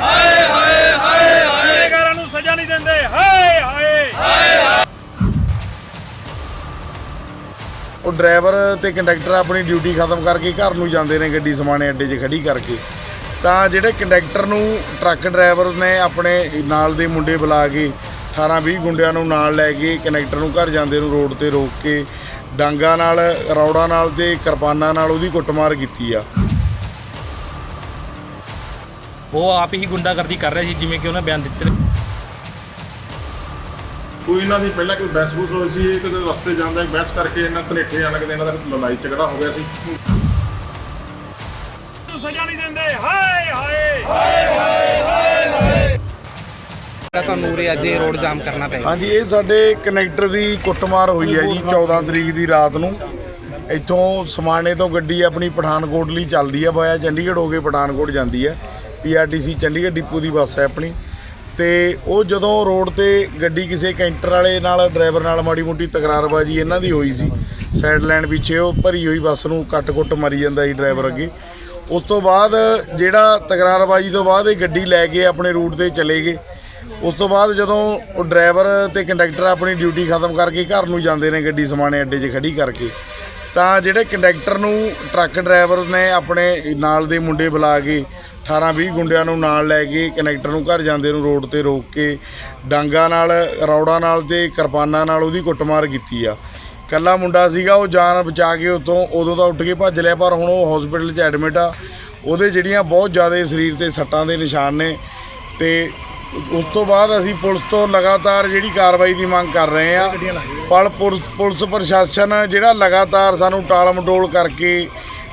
ਹਾਏ ਹਾਏ ਹਾਏ ਹਾਏ ਗੁਨੇਗਾਰਾਂ ਨੂੰ ਸਜ਼ਾ ਨਹੀਂ ਦਿੰਦੇ ਹਾਏ ਹਾਏ ਉਹ ਡਰਾਈਵਰ ਤੇ ਕੰਡਕਟਰ ਆਪਣੀ ਡਿਊਟੀ ਖਤਮ ਕਰਕੇ ਘਰ ਨੂੰ ਜਾਂਦੇ ਨੇ ਗੱਡੀ ਸਮਾਣੇ ਅੱਡੇ 'ਚ ਖੜੀ ਕਰਕੇ ਤਾਂ ਜਿਹੜੇ ਕੰਡਕਟਰ ਨੂੰ ਟਰੱਕ ਡਰਾਈਵਰ ਨੇ ਆਪਣੇ ਨਾਲ ਦੇ ਮੁੰਡੇ ਬੁਲਾ ਕੇ 18 20 ਗੁੰਡਿਆਂ ਨੂੰ ਨਾਲ ਲੈ ਕੇ ਕੰਡਕਟਰ ਨੂੰ ਘਰ ਜਾਂਦੇ ਨੂੰ ਰੋਡ ਤੇ ਰੋਕ ਕੇ ਡਾਂਗਾ ਨਾਲ ਰੌੜਾ ਨਾਲ ਤੇ ਕਿਰਪਾਨਾਂ ਨਾਲ ਉਹਦੀ ਕੁੱਟਮਾਰ ਕੀਤੀ ਆ ਉਹ ਆਪ ਹੀ ਗੁੰਡਾਗਰਦੀ ਕਰ ਰਿਹਾ ਸੀ ਜਿਵੇਂ ਕਿ ਉਹਨਾਂ ਬਿਆਨ ਦਿੱਤੇ ਨੇ। ਕੋਈ ਇਹਨਾਂ ਦੀ ਪਹਿਲਾਂ ਕੋਈ ਬਹਿਸ ਬੂਸ ਹੋਈ ਸੀ ਇੱਕ ਰਸਤੇ ਜਾਂਦੇ ਬਹਿਸ ਕਰਕੇ ਇਹਨਾਂ ਧਨੇਠੇ ਆਣ ਕੇ ਇਹਨਾਂ ਦਾ ਲੜਾਈ ਝਗੜਾ ਹੋ ਗਿਆ ਸੀ। ਨੂੰ ਸਜ਼ਾ ਨਹੀਂ ਦਿੰਦੇ ਹਾਏ ਹਾਏ। ਜਿਹੜਾ ਤੁਹਾਨੂੰ ਉਰੇ ਅੱਜ ਇਹ ਰੋਡ ਜਾਮ ਕਰਨਾ ਪੈ ਗਿਆ। ਹਾਂਜੀ ਇਹ ਸਾਡੇ ਕਨੈਕਟਰ ਦੀ ਕੁੱਟਮਾਰ ਹੋਈ ਹੈ ਜੀ 14 ਤਰੀਕ ਦੀ ਰਾਤ ਨੂੰ। ਇੱਥੋਂ ਸਮਾਣੇ ਤੋਂ ਗੱਡੀ ਆਪਣੀ ਪਠਾਨਕੋਟ ਲਈ ਚੱਲਦੀ ਹੈ ਬਾਇਆ ਚੰਡੀਗੜ੍ਹ ਹੋ ਕੇ ਪਠਾਨਕੋਟ ਜਾਂਦੀ ਹੈ ਪੀਆਰਟੀਸੀ ਚੰਡੀਗੜ੍ਹ ਡਿਪੂ ਦੀ ਬੱਸ ਹੈ ਆਪਣੀ। ਤੇ ਉਹ ਜਦੋਂ ਰੋਡ ਤੇ ਗੱਡੀ ਕਿਸੇ ਕੈਂਟਰ ਵਾਲੇ ਨਾਲ, ਡਰਾਈਵਰ ਨਾਲ ਮਾੜੀ ਮੋਟੀ ਤਕਰਾਰਬਾਜੀ ਇਹਨਾਂ ਦੀ ਹੋਈ ਸੀ, ਸਾਈਡ ਲਾਈਨ ਪਿੱਛੇ ਉਹ ਭਰੀ ਹੋਈ ਬੱਸ ਨੂੰ ਕੱਟ-ਕੁੱਟ ਮਾਰੀ ਜਾਂਦਾ ਸੀ ਡਰਾਈਵਰ ਅੱਗੇ। ਉਸ ਤੋਂ ਬਾਅਦ ਜਿਹੜਾ ਤਕਰਾਰਬਾਜੀ ਤੋਂ ਬਾਅਦ ਇਹ ਗੱਡੀ ਲੈ ਕੇ ਆਪਣੇ ਰੂਟ ਤੇ ਚਲੇ ਗਏ। ਉਸ ਤੋਂ ਬਾਅਦ ਜਦੋਂ ਉਹ ਡਰਾਈਵਰ ਤੇ ਕੰਡਕਟਰ ਆਪਣੀ ਡਿਊਟੀ ਖਤਮ ਕਰਕੇ ਘਰ ਨੂੰ ਜਾਂਦੇ ਨੇ ਗੱਡੀ ਸਮਾਣੇ ਅੱਡੇ 'ਚ ਖੜੀ ਕਰਕੇ, ਤਾਂ ਜਿਹੜੇ ਕੰਡਕਟਰ ਨੂੰ ਟਰੱਕ ਡਰਾਈਵਰ ਨੇ ਆਪਣੇ ਨਾਲ ਦੇ ਮੁੰਡੇ ਬੁਲਾ ਕੇ 18 20 ਗੁੰਡਿਆਂ ਨੂੰ ਨਾਲ ਲੈ ਕੇ ਕੰਡਕਟਰ ਨੂੰ ਘਰ ਜਾਂਦੇ ਨੂੰ ਰੋਡ ਤੇ ਰੋਕ ਕੇ ਡਾਂਗਾ ਨਾਲ ਰੌੜਾ ਨਾਲ ਤੇ ਕਿਰਪਾਨਾਂ ਨਾਲ ਉਹਦੀ ਕੁੱਟਮਾਰ ਕੀਤੀ ਆ। ਕੱਲਾ ਮੁੰਡਾ ਸੀਗਾ ਉਹ ਜਾਨ ਬਚਾ ਕੇ ਉਤੋਂ ਉਦੋਂ ਤਾਂ ਉੱਠ ਕੇ ਭੱਜ ਲਿਆ ਪਰ ਹੁਣ ਉਹ ਹਸਪੀਟਲ 'ਚ ਐਡਮਿਟ ਆ। ਉਹਦੇ ਜਿਹੜੀਆਂ ਬਹੁਤ ਜ਼ਿਆਦਾ ਸਰੀਰ ਤੇ ਸੱਟਾਂ ਦੇ ਨਿਸ਼ਾਨ ਨੇ ਤੇ ਉਸ ਤੋਂ ਬਾਅਦ ਅਸੀਂ ਪੁਲਿਸ ਤੋਂ ਲਗਾਤਾਰ ਜਿਹੜੀ ਕਾਰਵਾਈ ਦੀ ਮੰਗ ਕਰ ਰਹੇ ਆ। ਪਰ ਪੁਲਿਸ ਪ੍ਰਸ਼ਾਸਨ ਜਿਹੜਾ ਲਗਾਤਾਰ ਸਾਨੂੰ ਟਾਲ ਮਟੋਲ ਕਰਕੇ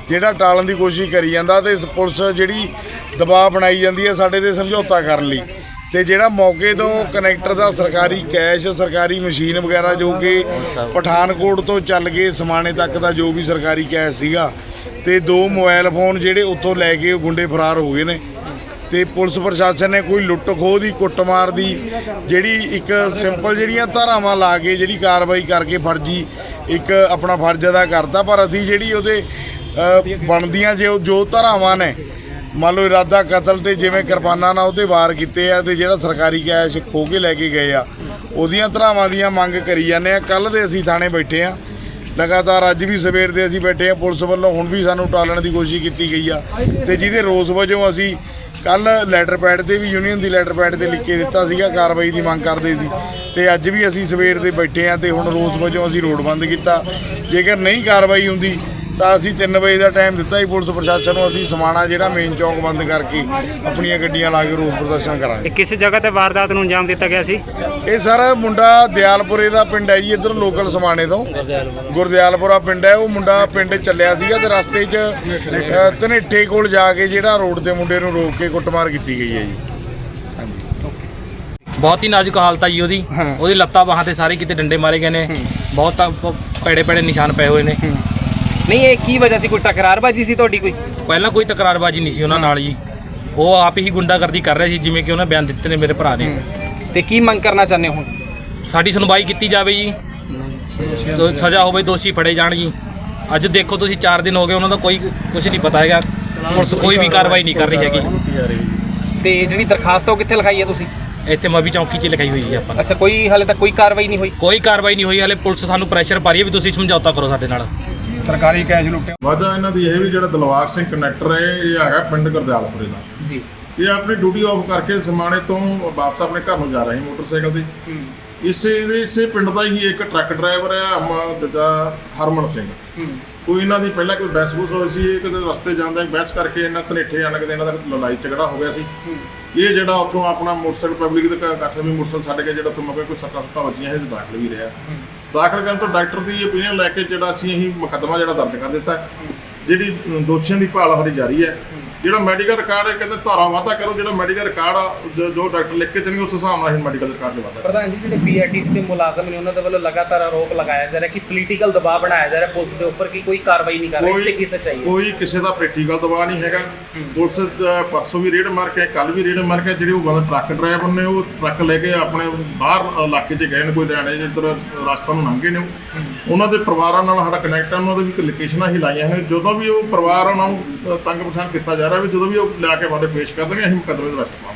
ਜਿਹੜਾ ਟਾਲਣ ਦੀ ਕੋਸ਼ਿਸ਼ ਕਰੀ ਜਾਂਦਾ ਤੇ ਪੁਲਿਸ ਜਿਹੜੀ ਦਬਾਅ ਬਣਾਈ ਜਾਂਦੀ ਹੈ ਸਾਡੇ ਤੇ ਸਮਝੌਤਾ ਕਰਨ ਲਈ। ਤੇ ਜਿਹੜਾ ਮੌਕੇ ਤੋਂ ਕਨੈਕਟਰ ਦਾ ਸਰਕਾਰੀ ਕੈਸ਼ ਸਰਕਾਰੀ ਮਸ਼ੀਨ ਵਗੈਰਾ ਜੋ ਕਿ ਪਠਾਨਕੋਟ ਤੋਂ ਚੱਲ ਕੇ ਸਮਾਣੇ ਤੱਕ ਦਾ ਜੋ ਵੀ ਸਰਕਾਰੀ ਕੈਸ਼ ਸੀਗਾ ਤੇ ਦੋ ਮੋਬਾਈਲ ਫੋਨ ਜਿਹੜੇ ਉੱਥੋਂ ਲੈ ਕੇ ਉਹ ਗੁੰਡੇ ਫਰਾਰ ਹੋ ਗਏ ਨੇ। ਤੇ ਪੁਲਿਸ ਪ੍ਰਸ਼ਾਸਨ ਨੇ ਕੋਈ ਲੁੱਟ ਖੋਹ ਦੀ ਕੁੱਟਮਾਰ ਦੀ ਜਿਹੜੀ ਇੱਕ ਸਿੰਪਲ ਜਿਹੜੀਆਂ ਧਾਰਾਵਾਂ ਲਾ ਕੇ ਜਿਹੜੀ ਕਾਰਵਾਈ ਕਰਕੇ ਫਰਜ਼ੀ ਇੱਕ ਆਪਣਾ ਫਰਜ਼ ਅਦਾ ਕਰਤਾ ਪਰ ਅਸੀਂ ਜਿਹੜੀ ਉਹਦੇ ਅ, ਬਣਦੀਆਂ ਜੋ ਜੋ ਧਾਰਾਵਾਂ ਨੇ ਮੰਨ ਲਓ ਇਰਾਦਾ ਕਤਲ ਤੇ ਜਿਵੇਂ ਕਿਰਪਾਨਾਂ ਨਾਲ ਉਹਦੇ ਵਾਰ ਕੀਤੇ ਆ ਤੇ ਜਿਹੜਾ ਸਰਕਾਰੀ ਕੈਸ਼ ਖੋ ਕੇ ਲੈ ਕੇ ਗਏ ਆ, ਉਹਦੀਆਂ ਧਰਾਵਾਂ ਦੀਆਂ ਮੰਗ ਕਰੀ ਜਾਂਦੇ ਆ। ਕੱਲ ਦੇ ਅਸੀਂ ਥਾਣੇ ਬੈਠੇ ਆ। ਲਗਾਤਾਰ ਅੱਜ ਵੀ ਸਵੇਰ ਦੇ ਅਸੀਂ ਬੈਠੇ ਆ, ਪੁਲਿਸ ਵੱਲੋਂ ਹੁਣ ਵੀ ਸਾਨੂੰ ਟਾਲਣ ਦੀ ਕੋਸ਼ਿਸ਼ ਕੀਤੀ ਗਈ ਆ। ਤੇ ਜਿਹਦੇ ਰੋਸ ਵਜੋਂ ਅਸੀਂ ਕੱਲ ਲੈਟਰ ਪੈਡ ਤੇ ਵੀ, ਯੂਨੀਅਨ ਦੀ ਲੈਟਰ ਪੈਡ ਤੇ ਲਿਖ ਕੇ ਦਿੱਤਾ ਸੀਗਾ, ਕਾਰਵਾਈ ਦੀ ਮੰਗ ਕਰਦੇ ਸੀ। ਤੇ ਅੱਜ ਵੀ ਅਸੀਂ ਸਵੇਰ ਦੇ ਬੈਠੇ ਆ ਤੇ ਹੁਣ ਰੋਸ ਵਜੋਂ ਅਸੀਂ ਰੋਡ ਬੰਦ ਕੀਤਾ। ਜੇਕਰ ਨਹੀਂ ਕਾਰਵਾਈ ਹੁੰਦੀ ਤਾਂ ਅਸੀਂ 3 ਵਜੇ ਦਾ ਟਾਈਮ ਦਿੱਤਾ ਸੀ ਪੁਲਿਸ ਪ੍ਰਸ਼ਾਸਨ ਨੂੰ ਅਸੀਂ ਸਮਾਣਾ ਜਿਹੜਾ ਮੇਨ ਚੌਕ ਬੰਦ ਕਰਕੇ ਆਪਣੀਆਂ ਗੱਡੀਆਂ ਲਾ ਕੇ ਰੋਸ ਪ੍ਰਦਰਸ਼ਨ ਕਰਾਂਗੇ। ਇਹ ਕਿਸ ਜਗ੍ਹਾ ਤੇ ਵਾਰਦਾਤ ਨੂੰ ਅੰਜਾਮ ਦਿੱਤਾ ਗਿਆ ਸੀ? ਇਹ ਸਰ ਮੁੰਡਾ ਦਿਆਲਪੁਰੇ ਦਾ ਪਿੰਡ ਹੈ ਜੀ ਇੱਧਰ ਲੋਕਲ ਸਮਾਣੇ ਤੋਂ। ਗੁਰਦਿਆਲਪੁਰਾ ਪਿੰਡ ਹੈ ਉਹ ਮੁੰਡਾ ਪਿੰਡ ਚੱਲਿਆ ਸੀਗਾ ਤੇ ਰਸਤੇ 'ਚ ਧਨੇਠੇ ਕੋਲ ਜਾ ਕੇ ਜਿਹੜਾ ਰੋਡ ਤੇ ਮੁੰਡੇ ਨੂੰ ਰੋਕ ਕੇ ਕੁੱਟਮਾਰ ਕੀਤੀ ਗਈ ਹੈ ਜੀ। ਬਹੁਤ ਹੀ ਨਾਜ਼ੁਕ ਹਾਲਤ ਆਈ ਉਹਦੀ। ਉਹਦੀ ਲੱਤਾਂ ਬਾਹਾਂ ਤੇ ਸਾਰੇ ਕਿਤੇ ਡੰਡੇ ਮਾਰੇ ਗਏ ਨੇ। ਬਹੁਤ ਪੈੜੇ ਪੈੜੇ ਨਿਸ਼ਾਨ ਪਏ ਹੋਏ ਨੇ। ਨਹੀਂ ਇਹ ਕੀ ਵਜ੍ਹਾ ਸੀ? ਕੋਈ ਟਕਰਾਰਬਾਜੀ ਸੀ ਤੁਹਾਡੀ ਕੋਈ? ਪਹਿਲਾਂ ਕੋਈ ਤਕਰਾਰਬਾਜੀ ਨਹੀਂ ਸੀ ਉਹਨਾਂ ਨਾਲ ਜੀ। ਉਹ ਆਪ ਹੀ ਗੁੰਡਾਗਰਦੀ ਕਰ ਰਿਹਾ ਸੀ ਜਿਵੇਂ ਕਿ ਉਹਨਾਂ ਬਿਆਨ ਦਿੱਤੇ ਨੇ ਮੇਰੇ ਭਰਾ ਨੇ ਤੇ ਕੀ ਮੰਗ ਕਰਨਾ ਚਾਹੁੰਦੇ ਹੋ ਹੁਣ? ਸਾਡੀ ਸੁਣਵਾਈ ਕੀਤੀ ਜਾਵੇ ਜੀ। ਸੋ ਸਜ਼ਾ ਹੋਵੇ ਦੋਸ਼ੀ ਫੜੇ ਜਾਣ ਜੀ। ਅੱਜ ਦੇਖੋ ਤੁਸੀਂ 4 ਦਿਨ ਹੋ ਗਏ ਉਹਨਾਂ ਦਾ ਕੋਈ ਕੁਝ ਨਹੀਂ ਪਤਾ ਹੈਗਾ। ਪੁਲਿਸ ਕੋਈ ਵੀ ਕਾਰਵਾਈ ਨਹੀਂ ਕਰ ਰਹੀ ਹੈਗੀ। ਤੇ ਜਿਹੜੀ ਦਰਖਾਸਤ ਆ ਉਹ ਕਿੱਥੇ ਲਿਖਾਈ ਹੈ ਤੁਸੀਂ? ਇੱਥੇ ਮਵੀ ਚੌਂਕੀ 'ਚ ਲਿਖਾਈ ਹੋਈ ਹੈ ਆਪਾਂ। ਅੱਛਾ ਕੋਈ ਹਾਲੇ ਤੱਕ ਕੋਈ ਕਾਰਵਾਈ ਨਹੀਂ ਹੋਈ? ਕੋਈ ਕਾਰਵਾਈ ਨਹੀਂ ਹੋਈ ਹਲੇ ਪੁਲਿਸ ਸਾਨੂੰ ਪ੍ਰੈਸ਼ਰ ਪਾ ਰਹੀ ਹੈ ਵੀ ਤੁਸੀਂ ਸਮਝੌਤਾ ਕਰੋ ਸਾਡੇ ਨਾਲ। ਵਜ੍ਹਾ ਇਹਨਾਂ ਦੀ ਇਹ ਵੀ ਜਿਹੜਾ ਦਲਵਾਰ ਸਿੰਘ ਕਨੈਕਟਰ ਹੈ ਇਹ ਹੈਗਾ ਪਿੰਡ ਗੁਰਦਿਆਲਪੁਰੇ ਦਾ। ਜੀ। ਇਹ ਆਪਣੀ ਡਿਊਟੀ ਆਫ ਕਰਕੇ ਸਮਾਣੇ ਤੋਂ ਵਾਪਸ ਆਪਣੇ ਘਰ ਨੂੰ ਜਾ ਰਹੇ ਮੋਟਰਸਾਈਕਲ ਤੇ। ਇਸੇ ਦੇ ਇਸੇ ਪਿੰਡ ਦਾ ਹੀ ਇੱਕ ਟਰੱਕ ਡਰਾਈਵਰ ਆ ਅਮ ਦੂਜਾ ਹਰਮਨ ਸਿੰਘ। ਕੋਈ ਇਹਨਾਂ ਦੀ ਪਹਿਲਾਂ ਕੋਈ ਬਹਿਸ ਬੂਸ ਹੋਈ ਸੀ ਇੱਕ ਰਸਤੇ ਜਾਂਦੇ ਬਹਿਸ ਕਰਕੇ ਇਹਨਾਂ ਧਨੇਠੇ ਆਣ ਕੇ ਇਹਨਾਂ ਦਾ ਲੜਾਈ ਝਗੜਾ ਹੋ ਗਿਆ ਸੀ। ਇਹ ਜਿਹੜਾ ਉੱਥੋਂ ਆਪਣਾ ਮੋਟਰਸਾਈਕਲ ਪਬਲਿਕ ਦੇ ਇਕੱਠ ਵੀ ਮੋਟਰਸਾਈਕਲ ਛੱਡ ਕੇ ਜਿਹੜਾ ਉੱਥੋਂ ਮਗੇ ਕੋਈ ਸੱਟਾਂ ਸੁੱਟਾਂ ਵੱਜੀਆਂ ਇਹ ਦਾਖਲ ਵੀ ਰਿਹਾ। ਦਾਖਲ ਕਰਨ ਤੋਂ ਡਾਕਟਰ ਦੀ ਓਪੀਨੀਅਨ ਲੈ ਕੇ ਜਿਹੜਾ ਅਸੀਂ ਇਹੀ ਮੁਕੱਦਮਾ ਜਿਹੜਾ ਦਰਜ ਕਰ ਦਿੱਤਾ। ਜਿਹੜੀ ਦੋਸ਼ੀਆਂ ਦੀ ਭਾਲ ਸਾਡੀ ਜਾਰੀ ਹੈ। ਜਿਹੜਾ ਮੈਡੀਕਲ ਰਿਕਾਰਡ ਹੈ ਕਹਿੰਦੇ ਧਾਰਾ ਵਾਧਾ ਕਰੋ ਜਿਹੜਾ ਮੈਡੀਕਲ ਰਿਕਾਰਡ ਆ ਜੋ- ਜੋ ਡਾਕਟਰ ਲਿਖ ਕੇ ਦੇਣਗੇ ਉਸ ਹਿਸਾਬ ਨਾਲ ਅਸੀਂ ਮੈਡੀਕਲ ਰਿਕਾਰਡ ਦੇ ਵਾਧਾ ਪ੍ਰਧਾਨ ਜੀ ਜਿਹੜੇ ਪੀਆਰਟੀਸੀ ਦੇ ਮੁਲਾਜ਼ਮ ਨੇ ਉਹਨਾਂ ਦੇ ਵੱਲੋਂ ਲਗਾਤਾਰ ਆਰੋਪ ਲਗਾਇਆ ਜਾ ਰਿਹਾ ਕਿ ਪੋਲੀਟੀਕਲ ਦਬਾਅ ਬਣਾਇਆ ਜਾ ਰਿਹਾ ਪੁਲਿਸ ਦੇ ਉੱਪਰ ਕਿ ਕੋਈ ਕਾਰਵਾਈ ਨਹੀਂ ਕਰ ਰਹੀ ਇਸ ਤੇ ਕੀ ਸੱਚਾਈ ਹੈ? ਕੋਈ ਕਿਸੇ ਦਾ ਪ੍ਰੈਕਟੀਕਲ ਦਬਾਅ ਨਹੀਂ ਹੈਗਾ। ਪੁਲਿਸ ਪਰਸੋਂ ਵੀ ਰੇਡ ਮਾਰ ਕੇ ਕੱਲ ਵੀ ਰੇਡ ਮਾਰ ਕੇ ਜਿਹੜੇ ਉਹ ਬੰਦੇ ਟਰੱਕ ਡਰਾਈਵਰ ਨੇ ਉਹ ਟਰੱਕ ਲੈ ਕੇ ਆਪਣੇ ਬਾਹਰ ਇਲਾਕੇ 'ਚ ਗਏ ਨੇ ਕੋਈ ਹਰਿਆਣੇ ਜਿੱਧਰ ਰਸਤਾ ਨੂੰ ਲੰਘੇ ਨੇ ਉਹ। ਉਹਨਾਂ ਦੇ ਪਰਿਵਾਰਾਂ ਨਾਲ ਸਾਡਾ ਕਨੈਕਟ ਹੈ ਉਹਨਾਂ ਦੇ ਵੀ ਲੋਕੇਸ਼ਨਾਂ ਹੀ ਲਾਈਆਂ ਨੇ। ਜਦੋਂ ਵੀ ਉਹ ਪਰਿਵਾਰ ਉਹਨਾਂ ਨੂੰ ਤੰਗ ਪਛਾਣ ਕੀਤਾ ਜਾ ਜਾ ਵੀ ਜਦੋਂ ਵੀ ਉਹ ਲਿਆ ਕੇ ਸਾਡੇ ਪੇਸ਼ ਕਰ ਅਸੀਂ ਮੁਕੱਦਮੇ ਦੇ ਰਸਤੇ